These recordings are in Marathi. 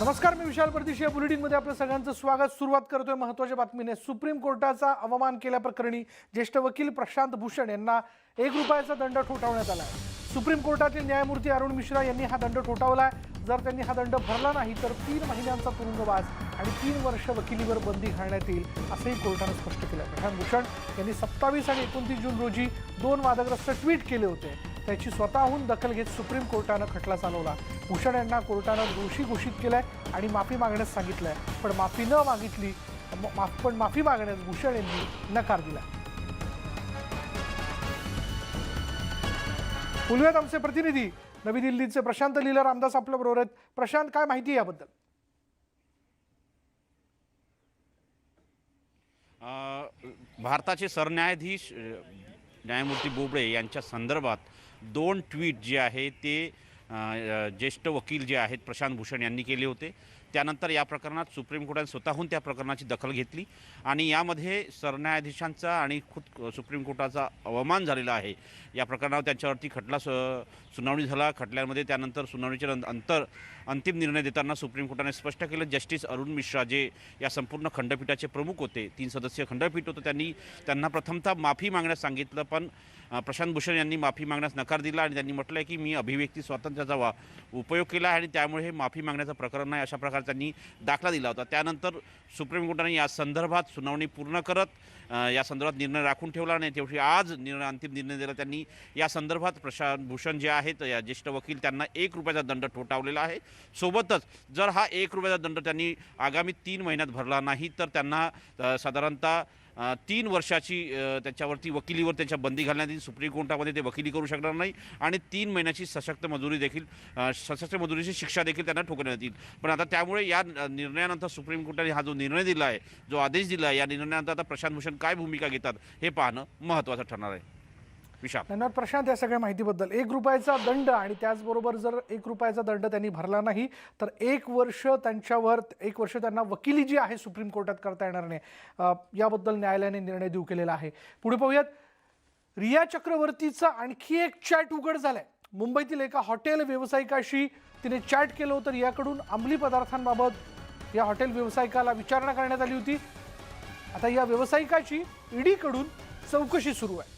नमस्कार मी विशाल परदेशी. या बुलेटिनमध्ये आपलं सगळ्यांचं स्वागत. सुरुवात करतोय महत्त्वाच्या बातमीने. सुप्रीम कोर्टाचा अवमान केल्याप्रकरणी ज्येष्ठ वकील प्रशांत भूषण यांना एक रुपयाचा दंड ठोठावण्यात आला आहे सुप्रीम कोर्टातील न्यायमूर्ती अरुण मिश्रा यांनी हा दंड ठोठावला जर त्यांनी हा दंड भरला नाही तर तीन महिन्यांचा तुरुंगवास आणि तीन वर्ष वकिलीवर बंदी घालण्यात येईल असंही कोर्टानं स्पष्ट केलं प्रशांत भूषण यांनी सत्तावीस आणि एकोणतीस जून रोजी दोन वादग्रस्त ट्विट केले होते. त्याची स्वतःहून दखल घेत सुप्रीम कोर्टानं खटला चालवला. भूषण यांना कोर्टानं दोषी घोषित केलंय आणि माफी मागण्यास सांगितलंय. पण माफी न मागितली माफ पण माफी मागण्यास भूषण यांनी नकार दिला. बोलूयात आमचे प्रतिनिधी नवी दिल्लीचे प्रशांत लीला रामदास आपल्या बरोबर आहेत. प्रशांत काय माहिती आहे याबद्दल? भारताचे सरन्यायाधीश न्यायमूर्ती बोबडे यांच्या संदर्भात दोन ट्विट जे आहे ते ज्येष्ठ वकील जे आहेत प्रशांत भूषण यांनी केले होते. त्यानंतर या प्रकरणात सुप्रीम कोर्टाने स्वतःहून त्या प्रकरणाची दखल घेतली आणि यामध्ये सरन्यायाधीशांचा आणि खुद सुप्रीम कोर्टाचा अवमान झालेला आहे. या प्रकरणावर त्यांच्यावरती खटला स सुनावणी झाला. खटल्यामध्ये त्यानंतर सुनावणीच्या अंतर अंतिम निर्णय देताना सुप्रीम कोर्टाने स्पष्ट केलं जस्टिस अरुण मिश्रा जे या संपूर्ण खंडपीठाचे प्रमुख होते तीन सदस्यीय खंडपीठ होतं त्यांनी त्यांना प्रथमतः माफी मागण्यास सांगितलं पण प्रशांत भूषण यांनी माफी मागण्यास नकार दिला आणि त्यांनी म्हटलं आहे की मी अभिव्यक्ती स्वातंत्र्याचा वा उपयोग केला आहे आणि त्यामुळे हे माफी मागण्याचं प्रकरण नाही अशा प्रकारे त्यांनी दाखला दिला होता. त्यानंतर सुप्रीम कोर्टाने या संदर्भात सुनावणी पूर्ण करत या संदर्भात निर्णय राखून ठेवला नाही तेवढी आज निर्णय अंतिम निर्णय दिला. त्यांनी या संदर्भात प्रशांत भूषण जे आहेत या ज्येष्ठ वकील त्यांना एक रुपयाचा दंड ठोठावलेला आहे. सोबतच जर हा एक रुपयाचा दंड त्यांनी आगामी तीन महिन्यात भरला नाही तर त्यांना साधारणतः तीन वर्षाची त्याच्यावरती वकिलीवर त्यांच्या बंदी घालण्यात येईल. सुप्रीम कोर्टामध्ये ते वकिली करू शकणार नाही. आणि तीन महिन्याची सशक्त मजुरी देखील सशक्त मजुरीची शिक्षा देखील त्यांना ठोकण्यात येईल. पण आता त्यामुळे या निर्णयानंतर सुप्रीम कोर्टाने हा जो निर्णय दिला आहे जो आदेश दिला आहे या निर्णयानंतर आता प्रशांत भूषण काय भूमिका घेतात हे पाहणं महत्त्वाचं ठरणार आहे. विशाल. धन्यवाद प्रशांत या सगळ्या माहितीबद्दल. एक रुपयाचा दंड आणि त्याचबरोबर जर एक रुपयाचा दंड त्यांनी भरला नाही तर एक वर्ष त्यांच्यावर एक वर्ष त्यांना वकिली जी आहे सुप्रीम कोर्टात करता येणार नाही. याबद्दल न्यायालयाने निर्णय देऊ केलेला आहे. पुढे पाहूयात. रिया चक्रवर्तीचा आणखी एक चॅट उघड झालाय. मुंबईतील एका हॉटेल व्यावसायिकाशी तिने चॅट केलं होतं. याकडून अंमली पदार्थांबाबत या हॉटेल व्यावसायिकाला विचारणा करण्यात आली होती. आता या व्यावसायिकाची ईडीकडून चौकशी सुरू आहे.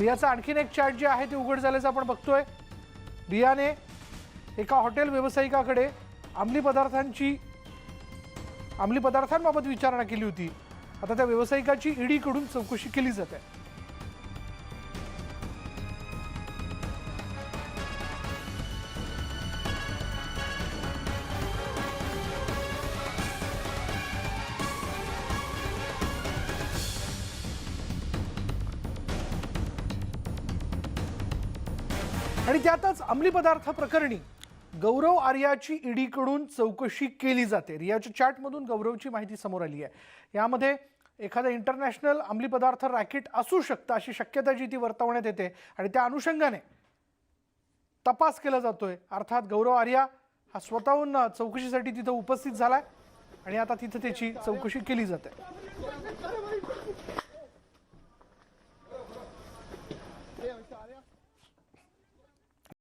रियाचं आणखीन एक चॅट जे आहे ते उघड झाल्याचं आपण बघतोय. रियाने एका हॉटेल व्यावसायिकाकडे अंमली पदार्थांची अंमली पदार्थांबाबत विचारणा केली होती. आता त्या व्यावसायिकाची ईडीकडून चौकशी केली जाते. आणि त्यातच अंमली पदार्थ प्रकरणी गौरव आर्याची ईडीकडून चौकशी केली जाते. रियाच्या चॅटमधून गौरवची माहिती समोर आली आहे. यामध्ये एखादा इंटरनॅशनल अंमली पदार्थ रॅकेट असू शकतं अशी शक्यता जी ती वर्तवण्यात येते आणि त्या अनुषंगाने तपास केला जातोय. अर्थात गौरव आर्या हा स्वतःहून चौकशीसाठी तिथं उपस्थित झालाय आणि आता तिथं त्याची चौकशी केली जाते.